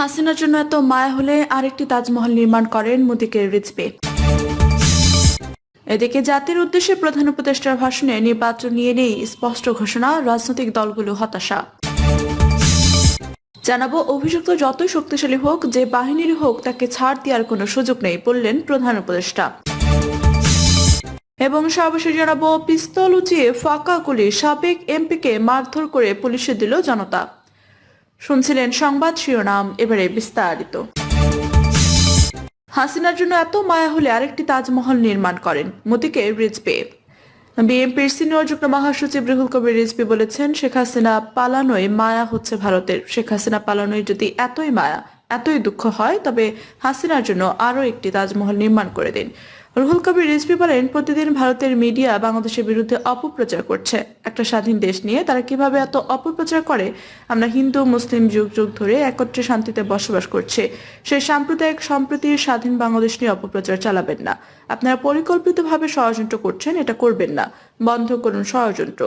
হাসিনার জন্য এত মায়া হলে আরেকটি তাজমহল নির্মাণ করেন মোদীকে রিজবে এদিকে জাতির উদ্দেশ্যে প্রধান উপদেষ্টার ভাষণে নির্বাচন নিয়ে নেই স্পষ্ট ঘোষণা রাজনৈতিক দলগুলো হতাশা। জানাব, অভিযুক্ত যতই শক্তিশালী হোক, যে বাহিনীর হোক, তাকে ছাড় দেওয়ার কোনো সুযোগ নেই বললেন প্রধান উপদেষ্টা। এবং সর্বশেষ জানাব, পিস্তল উঁচিয়ে ফাঁকা গুলি সাবেক এমপিকে মারধর করে পুলিশে দিল জনতা। শুনছিলেন সংবাদ শিরোনাম, এবারে বিস্তারিত। হাসিনার জন্য এত মায়া হলে আরেকটি তাজমহল নির্মাণ করেন মোদীকে রিজবে বিএনপির সিনিয়র যুগ্ম মহাসচিব রুহুল কবির রিজভি বলেছেন, শেখ হাসিনা পালানোয় মায়া হচ্ছে ভারতের। শেখ হাসিনা পালানোয় যদি এতই মায়া, এতই দুঃখ হয়, তবে হাসিনার জন্য আরও একটি তাজমহল নির্মাণ করে দিন। রুহুল কবির রিজভি বলেন প্রতিদিন ভারতের মিডিয়া বাংলাদেশের বিরুদ্ধে অপপ্রচার করছে। একটা স্বাধীন দেশ নিয়ে তারা কীভাবে এত অপপ্রচার করে? আমরা হিন্দু, মুসলিম যুগ যুগ ধরে একত্রে শান্তিতে বসবাস করছে। সেই সাম্প্রদায়িক সম্প্রীতির স্বাধীন বাংলাদেশ নিয়ে অপপ্রচার চালাবেন না। আপনারা পরিকল্পিতভাবে ষড়যন্ত্র করছেন, এটা করবেন না। বন্ধ করুন ষড়যন্ত্র।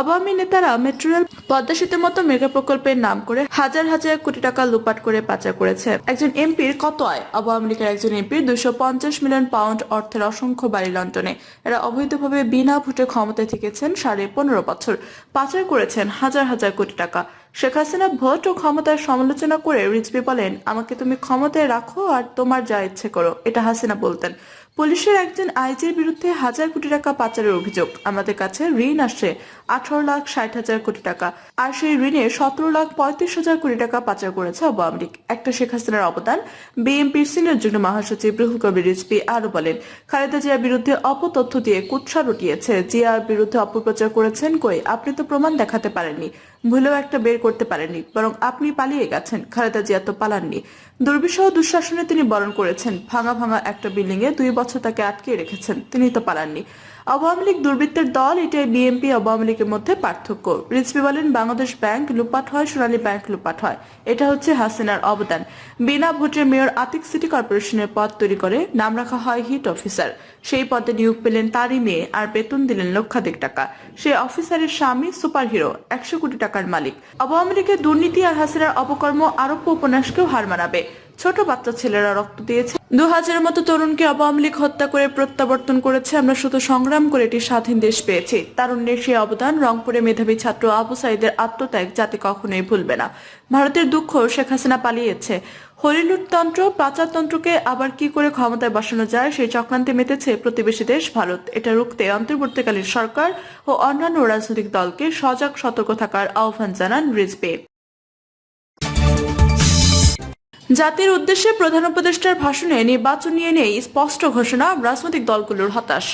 আওয়ামী নেতারা মেট্রো রেল পদ্মা সেতুর মতো মেগা প্রকল্পের নাম করে হাজার হাজার কোটি টাকা লুপাট করে পাচার করেছে। একজন এমপির কত আয়? আওয়ামী লীগের একজন এমপির দুশো পঞ্চাশ মিলিয়ন পাউন্ড অর্থের অসংখ্য বাড়ি লন্ডনে। এরা অবৈধভাবে বিনা ভোটে ক্ষমতায় থেকেছেন সাড়ে পনেরো বছর। পাচার করেছেন হাজার হাজার কোটি টাকা। শেখ হাসিনা ভোট ও ক্ষমতার সমালোচনা করে রিজভি বলেন, আমাকে তুমি ক্ষমতায় রাখো আর তোমার যা ইচ্ছে করো। এটা হাসিনা বলতেন। পুলিশের একজন আইজির বিরুদ্ধে হাজার কোটি টাকা পাচারের অভিযোগ। আমাদের কাছে ঋণ আসছে আঠারো লাখ ষাট হাজার কোটি টাকা। আর সেই ঋণে সতেরো লাখ পঁয়ত্রিশ হাজার কোটি টাকা পাচার করেছে আওয়ামী লীগ একটা শেখ হাসিনার অবদান। বিএনপির সিনিয়র যুগ্ম মহাসচিব রুহুল কবির রিজভি আরও বলেন, খালেদা জিয়ার বিরুদ্ধে অপতথ্য দিয়ে কুৎসা রটিয়েছে। জিয়ার বিরুদ্ধে অপপ্রচার করেছেন কই? আপনি তো প্রমাণ দেখাতে পারেননি। ভুলেও একটা বের করতে পারেননি। বরং আপনি পালিয়ে গেছেন। খালেদা জিয়া তো পালাননি। দুর্বিষহ দুঃশাসনে তিনি বরণ করেছেন। ভাঙা ভাঙা একটা বিল্ডিং এ দুই বছর তাকে আটকে রেখেছেন। তিনি তো পালাননি। আওয়ামী লীগ দুর্বৃত্তের দল, এটাই বিএনপি আওয়ামী লীগের মধ্যে পার্থক্য। রিজভি বলেন, বাংলাদেশ ব্যাংক লুপাট হয়, সোনালী ব্যাংক লুপাট হয়। এটা হচ্ছে হাসিনার অবদান। বিনা ভোটে মেয়র আতিক সিটি কর্পোরেশনের পদ তৈরি করে নাম রাখা হয় হিট অফিসার। সেই পদে নিয়োগ পেলেন তারই মেয়ে আর বেতন দিলেন লক্ষাধিক টাকা। সেই অফিসারের স্বামী, সুপারহিরো, একশো কোটি টাকার মালিক। আওয়ামী লীগের দুর্নীতি আর হাসিনার অপকর্ম আরোপ্য উপন্যাসকেও হার মানাবে। ছোট বাচ্চা ছেলেরা রক্ত দিয়েছে। দু হাজারের মতো তরুণকে আওয়ামী লীগ হত্যা করে প্রত্যাবর্তন করেছে। আমরা শুধু সংগ্রাম করে একটি স্বাধীন দেশ পেয়েছি। তারুণ্যের সেই অবদান রংপুরে মেধাবী ছাত্র আবু সাইদের আত্মত্যাগ জাতি কখনোই ভুলবে না। ভারতের দুঃখ শেখ হাসিনা পালিয়েছে। হরিলুটতন্ত্র পাচারতন্ত্রকে আবার কি করে ক্ষমতায় বসানো যায় সেই চক্রান্তে মেতেছে প্রতিবেশী দেশ ভারত। এটা রুখতে অন্তর্বর্তীকালীন সরকার ও অন্যান্য রাজনৈতিক দলকে সজাগ সতর্ক থাকার আহ্বান জানান রিজবে জাতির উদ্দেশ্যে প্রধান উপদেষ্টার ভাষণে নির্বাচন নিয়ে নেই স্পষ্ট ঘোষণা রাজনৈতিক দলগুলোর হতাশ।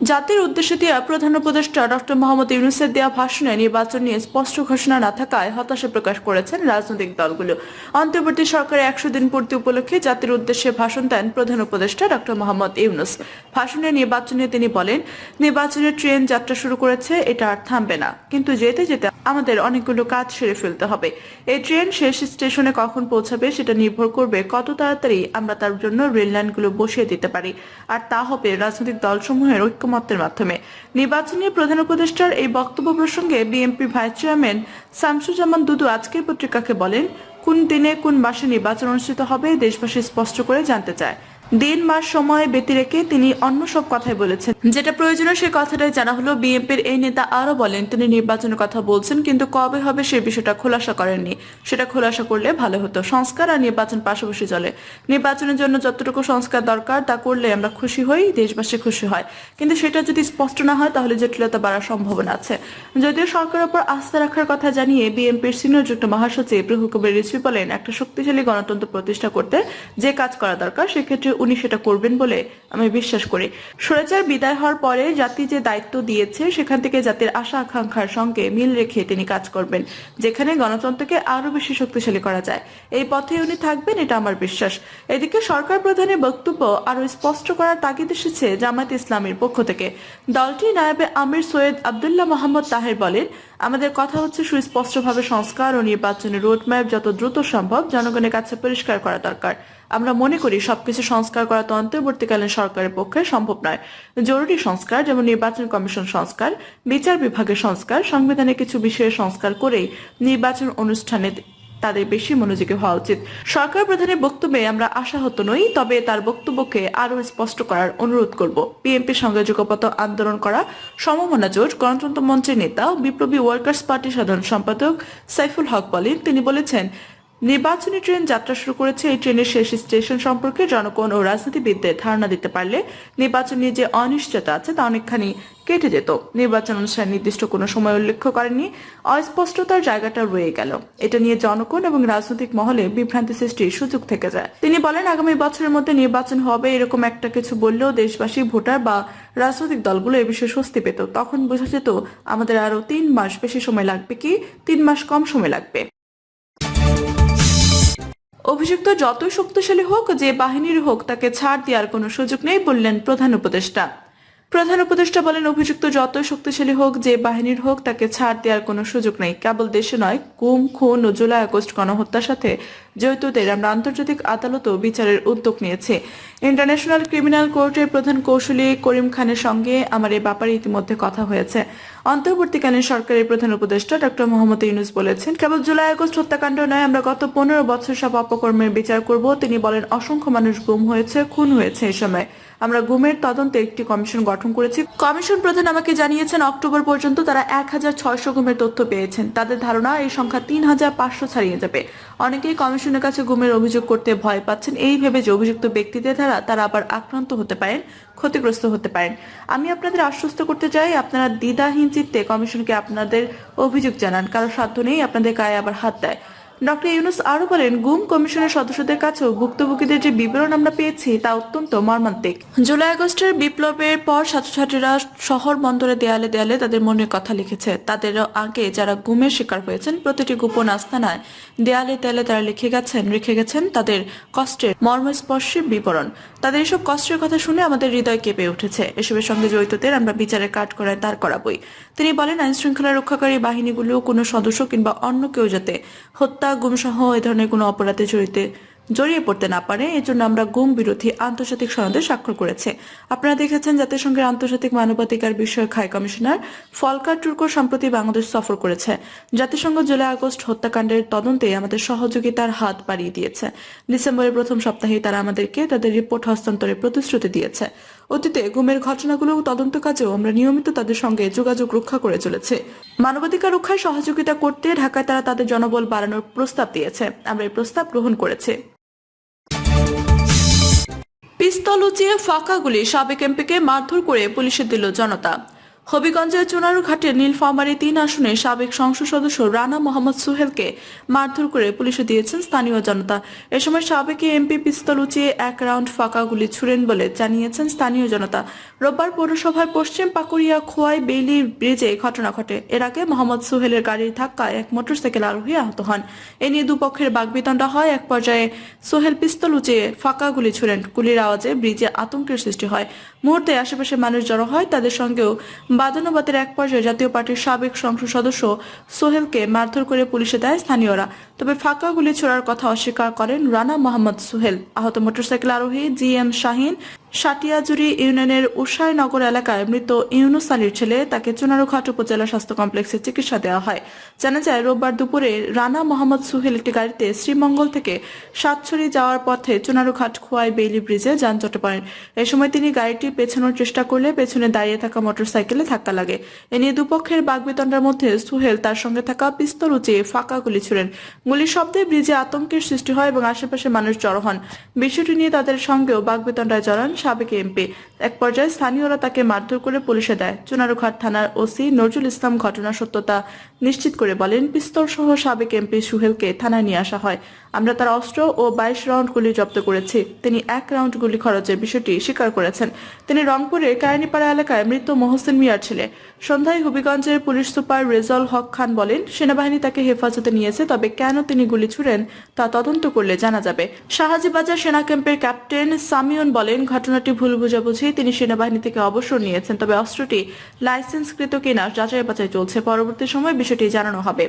জাতির উদ্দেশ্যে দেওয়া প্রধান উপদেষ্টা ডক্টর মোহাম্মদ ইউনুসের দেওয়া ভাষণে নির্বাচন নিয়ে স্পষ্ট ঘোষণা না থাকায় হতাশা প্রকাশ করেছেন রাজনৈতিক দলগুলো। অন্তর্বর্তী সরকারের একশো দিন পূর্তি উপলক্ষে জাতির উদ্দেশ্যে ভাষণ দেন প্রধান উপদেষ্টা ডক্টর মোহাম্মদ ইউনুস। ভাষণে নির্বাচনে তিনি বলেন, নির্বাচনের ট্রেন যাত্রা শুরু করেছে, এটা আর থামবে না। কিন্তু যেতে যেতে আমাদের অনেকগুলো কাজ সেরে ফেলতে হবে। এই ট্রেন শেষ স্টেশনে কখন পৌঁছাবে সেটা নির্ভর করবে কত তাড়াতাড়ি আমরা তার জন্য রেল লাইনগুলো বসিয়ে দিতে পারি। আর তা হবে রাজনৈতিক দলসমূহের ঐক্যমত্যের মাধ্যমে। নির্বাচনী প্রধান উপদেষ্টার এই বক্তব্য প্রসঙ্গে BNP vice chairman Shamsuzzaman Dudu আজকের পত্রিকাকে বলেন, কোন দিনে কোন মাসে নির্বাচন অনুষ্ঠিত হবে, দেশবাসী স্পষ্ট করে জানতে চায়। দিন মাস সময় ব্যতি রেখে তিনি অন্য সব কথাই বলেছেন। যেটা প্রয়োজনীয় সেই কথাটাই জানা হলো। বিএনপির এই নেতা আরও বলেন, তিনি নির্বাচনের কথা বলছেন, কিন্তু কবে হবে সেই বিষয়টা খোলাসা করেননি। সেটা খোলাসা করলে ভালো হতো। সংস্কার আর নির্বাচন পাশাপাশি চলে। নির্বাচনের জন্য যতটুকু সংস্কার দরকার, তা করলে আমরা খুশি হই, দেশবাসী খুশি হয়। কিন্তু সেটা যদি স্পষ্ট না হয়, তাহলে জটিলতা বাড়ার সম্ভাবনা আছে। যদিও সরকারের উপর আস্থা রাখার কথা জানিয়ে বিএনপির সিনিয়র যুক্ত মহাসচিব রুহুল কবির রিজভী বলেন, একটা শক্তিশালী গণতন্ত্র প্রতিষ্ঠা করতে যে কাজ করা দরকার, সেক্ষেত্রে উনি সেটা করবেন বলে আমি বিশ্বাস করি। স্বৈরাচার বিদায় হওয়ার পরে জাতি যে দায়িত্ব দিয়েছে, সেখান থেকে জাতির আশা আকাঙ্ক্ষার সঙ্গে মিল রেখে তিনি কাজ করবেন, যেখানে গণতন্ত্রকে আরও বেশি শক্তিশালী করা যায়। এই পথে উনি থাকবেন, এটা আমার বিশ্বাস। এদিকে সরকার প্রধানের বক্তব্য আরও স্পষ্ট করার তাগিদ এসেছে জামায়াত ইসলামের পক্ষ থেকে। দলটি নায়েবে আমির সৈয়দ আবদুল্লাহ মোহাম্মদ তাহের বলেন আমাদের কথা হচ্ছে সুস্পষ্টভাবে সংস্কার ও নির্বাচনের রোডম্যাপ যত দ্রুত সম্ভব জনগণের কাছে পরিষ্কার করা দরকার। আমরা মনে করি সবকিছু সংস্কার করা তো অন্তর্বর্তীকালীন সরকারের পক্ষে সম্ভব নয়। জরুরি সংস্কার যেমন নির্বাচন কমিশন সংস্কার, বিচার বিভাগের সংস্কার, সংবিধানে কিছু বিষয়ে সংস্কার করেই নির্বাচন অনুষ্ঠানে তাদের বেশি মনোযোগী হওয়া উচিত। সরকার প্রধানের বক্তব্যে আমরা আশাহত নই, তবে তার বক্তব্যকে আরও স্পষ্ট করার অনুরোধ করব। বিএনপির সঙ্গে যুগপত আন্দোলন করা সমমনা জোট, গণতন্ত্র মঞ্চের নেতা বিপ্লবী ওয়ার্কার্স পার্টির সাধারণ সম্পাদক সাইফুল হক বলেন। তিনি বলেছেন নির্বাচনী ট্রেন যাত্রা শুরু করেছে। এই ট্রেনের শেষ স্টেশন সম্পর্কে জনগণ ও রাজনীতিবিদদের ধারণা দিতে পারলে নির্বাচন নিয়ে যে অনিশ্চয়তা আছে তা অনেকখানি কেটে যেত। নির্বাচন অনুষ্ঠানে নির্দিষ্ট কোনো সময় উল্লেখ করেনি অস্পষ্টতার জায়গাটা রয়ে গেল। এটা নিয়ে জনগণ এবং রাজনৈতিক মহলে বিভ্রান্তি সৃষ্টির সুযোগ থেকে যায়। তিনি বলেন, আগামী বছরের মধ্যে নির্বাচন হবে এরকম একটা কিছু বললেও দেশবাসী, ভোটার বা রাজনৈতিক দলগুলো এ বিষয়ে স্বস্তি পেত। তখন বোঝা যেত, আমাদের আরও তিন মাস বেশি সময় লাগবে কি? তিন মাস কম সময় লাগবে। অভিযুক্ত যতই শক্তিশালী হোক, যে বাহিনীর হোক, তাকে ছাড় দেওয়ার কোনো সুযোগ নেই বললেন প্রধান উপদেষ্টা। প্রধান উপদেষ্টা বলেন, অভিযুক্ত যতই শক্তিশালী হোক, যে বাহিনীর হোক, তাকে ছাড় দেওয়ার কোনো সুযোগ নেই। কেবল দেশে নয় গুম খুন ও জুলাই আগস্ট গণহত্যার সাথে জড়িতদের আমরা আন্তর্জাতিক আদালতও বিচারের উদ্যোগ নিয়েছি। ইন্টারন্যাশনাল ক্রিমিনাল কোর্টের প্রধান কৌশলী করিম খানের সঙ্গে আমার এ ব্যাপারে ইতিমধ্যে কথা হয়েছে। অন্তর্বর্তীকালীন সরকারের প্রধান উপদেষ্টা ডক্টর মোহাম্মদ ইউনুস বলেছেন, কেবল জুলাই আগস্ট হত্যাকাণ্ড নয়, আমরা গত পনেরো বছর সব অপকর্মের বিচার করব। তিনি বলেন, অসংখ্য মানুষ গুম হয়েছে, খুন হয়েছে এই সময়। আমরা গুমের তদন্তে একটি কমিশন গঠন করেছি। কমিশন প্রধান আমাকে জানিয়েছেন, অক্টোবর পর্যন্ত তারা এক হাজার ছয়শো গুমের তথ্য পেয়েছেন। তাদের ধারণা, এই সংখ্যা তিন হাজার পাঁচশো ছাড়িয়ে যাবে। অনেকেই কমিশনের কাছে গুমের অভিযোগ করতে ভয় পাচ্ছেন। এই ভেবে যে অভিযুক্ত ব্যক্তিদের দ্বারা তারা আবার আক্রান্ত হতে পারেন। ক্ষতিগ্রস্ত হতে পারেন। আমি আপনাদের আশ্বস্ত করতে চাই, আপনারা দ্বিধাহীন চিত্তে কমিশনকে আপনাদের অভিযোগ জানান। কারও সাধ্য নেই, আপনাদের গায়ে আবার হাত দেয়। ডক্টর ইউনুস আরও বলেন, গুম কমিশনের সদস্যদের কাছেও ভুক্তভোগীদের যে বিবরণ আমরা পেয়েছি, তা অত্যন্ত মর্মান্তিক। জুলাই আগস্টের বিপ্লবের পর ছাত্রছাত্রীরা শহর বন্দরে দেয়ালে দেয়ালে তাদের মনের কথা লিখেছে। তাদের আগে যারা গুমের শিকার হয়েছেন, প্রতিটি গোপন আস্তানায় দেয়ালে দেয়ালে তারা লিখে গেছেন, রেখে গেছেন তাদের কষ্টের মর্মস্পর্শী বিবরণ। তাদের এসব কষ্টের কথা শুনে আমাদের হৃদয় কেঁপে উঠেছে। এসবের সঙ্গে জড়িতদের আমরা বিচারের কাঠ করায় দাঁড় করাবই। তিনি বলেন আইন শৃঙ্খলা রক্ষাকারী বাহিনীগুলো কোনো সদস্য কিংবা অন্য কেউ যাতে হত্যা গুমসহ এ ধরনের কোনো অপরাধে জড়িতে জড়িয়ে পড়তে না পারে, এজন্য আমরা গুম বিরোধী আন্তর্জাতিক সনদে স্বাক্ষর করেছে। আপনারা দেখেছেন জাতিসংঘের আন্তর্জাতিক মানবাধিকার বিষয়ক হাই কমিশনার ফলকার টুর্কো সম্প্রতি বাংলাদেশ সফর করেছে। জাতিসংঘ জুলাই আগস্ট হত্যাকাণ্ডের তদন্তে আমাদের সহযোগিতার হাত বাড়িয়ে দিয়েছে। ডিসেম্বরের প্রথম সপ্তাহে তারা আমাদেরকে তাদের রিপোর্ট হস্তান্তরের প্রতিশ্রুতি দিয়েছে। অতীতে গুমের ঘটনাগুলো তদন্ত কাজেও আমরা নিয়মিত তাদের সঙ্গে যোগাযোগ রক্ষা করে চলেছে। মানবাধিকার রক্ষায় সহযোগিতা করতে ঢাকায় তারা তাদের জনবল বাড়ানোর প্রস্তাব দিয়েছে। আমরা এই প্রস্তাব গ্রহণ করেছি। পিস্তল উঁচিয়ে ফাঁকা গুলি সাবেক এমপিকে মারধর করে পুলিশে দিল জনতা। হবিগঞ্জের চুনারু ঘাটের নীলফামারী তিন আসনে সাবেক সংসদ সদস্য রানা মোহাম্মদ সুহেলকে মারধর করে পুলিশে দিয়েছেন স্থানীয় জনতা। এ সময় সাবেক এমপি পিস্তল উঁচিয়ে এক রাউন্ড ফাঁকা গুলি ছুড়েন বলে জানিয়েছেন স্থানীয় জনতা। রোববার পৌরসভার পশ্চিম পাকুড়িয়া খোয়াই বেইলি ব্রিজে ঘটনা ঘটে। এর আগে মোহাম্মদ সুহেলের গাড়ির ধাক্কায় এক মোটরসাইকেল আরোহী আহত হন। এ নিয়ে দুপক্ষের বাগবিতণ্ডা হয়। এক পর্যায়ে সোহেল পিস্তল উঁচিয়ে ফাঁকা গুলি ছুড়েন। গুলির আওয়াজে ব্রিজে আতঙ্কের সৃষ্টি হয়। মুহূর্তে আশেপাশে মানুষ জড়ো হয়, তাদের সঙ্গেও বাদানুবাদের এক পর্যায়ে জাতীয় পার্টির সাবেক সংসদ সদস্য সোহেলকে মারধর করে পুলিশে দেয় স্থানীয়রা। তবে ফাঁকা গুলি ছোড়ার কথা অস্বীকার করেন রানা মোহাম্মদ সোহেল। আহত মোটরসাইকেল আরোহী জি এম শাহিন সাটিয়াজুরি ইউনিয়নের উষাইনগর এলাকায় মৃত ইউনুস আলীর ছেলে তাকে চুনারুঘাট উপজেলা স্বাস্থ্য কমপ্লেক্সে চিকিৎসা দেওয়া হয়। জানা যায়, রোববার দুপুরে রানা মোহাম্মদ সুহেল একটি গাড়িতে শ্রীমঙ্গল থেকে সাতছড়ি যাওয়ার পথে চুনারুঘাট খোয়াই বেইলি ব্রিজে যানজটে পড়েন। এ সময় তিনি গাড়িটি পেছানোর চেষ্টা করলে পেছনে দাঁড়িয়ে থাকা মোটরসাইকেলে ধাক্কা লাগে। এ নিয়ে দুপক্ষের বাগবিতণ্ডার মধ্যে সুহেল তার সঙ্গে থাকা পিস্তল উঁচিয়ে ফাঁকা গুলি ছুড়েন। গুলির শব্দে ব্রিজে আতঙ্কের সৃষ্টি হয় এবং আশেপাশে মানুষ জড়ো হন। বিষয়টি নিয়ে তাদের সঙ্গেও বাগবেতনটায় জড়ান সাবেক এমপি। এক পর্যায়ে স্থানীয়রা তাকে মারধর করে পুলিশে দেয়। চুনারুঘাট থানার ওসি নজরুল ইসলাম ঘটনার সত্যতা নিশ্চিত করে বলেন পিস্তল সহ সাবেক এমপি সুহেলকে থানায় নিয়ে আসা হয়। আমরা তার অস্ত্র ও বাইশ রাউন্ড গুলি জব্দ করেছি। তিনি এক রাউন্ড গুলি খরচের বিষয়টি স্বীকার করেছেন। তিনি রংপুরের কায়নিপাড়া এলাকায় মৃত মহসিন মিয়ার ছেলে। সন্ধ্যায় হবিগঞ্জের পুলিশ সুপার রেজল হক খান বলেন, সেনাবাহিনী তাকে হেফাজতে নিয়েছে, তবে কেন তিনি গুলি ছুড়েন তা তদন্ত করলে জানা যাবে। শাহাজিবাজার সেনা ক্যাম্পের ক্যাপ্টেন সামিয়ন বলেন, ঘটনাটি ভুল বুঝাবুঝি, তিনি সেনাবাহিনী থেকে অবসর নিয়েছেন, তবে অস্ত্রটি লাইসেন্সকৃত কিনা যাচাই বাছাই চলছে। পরবর্তী সময় বিষয়টি জানানো হবে।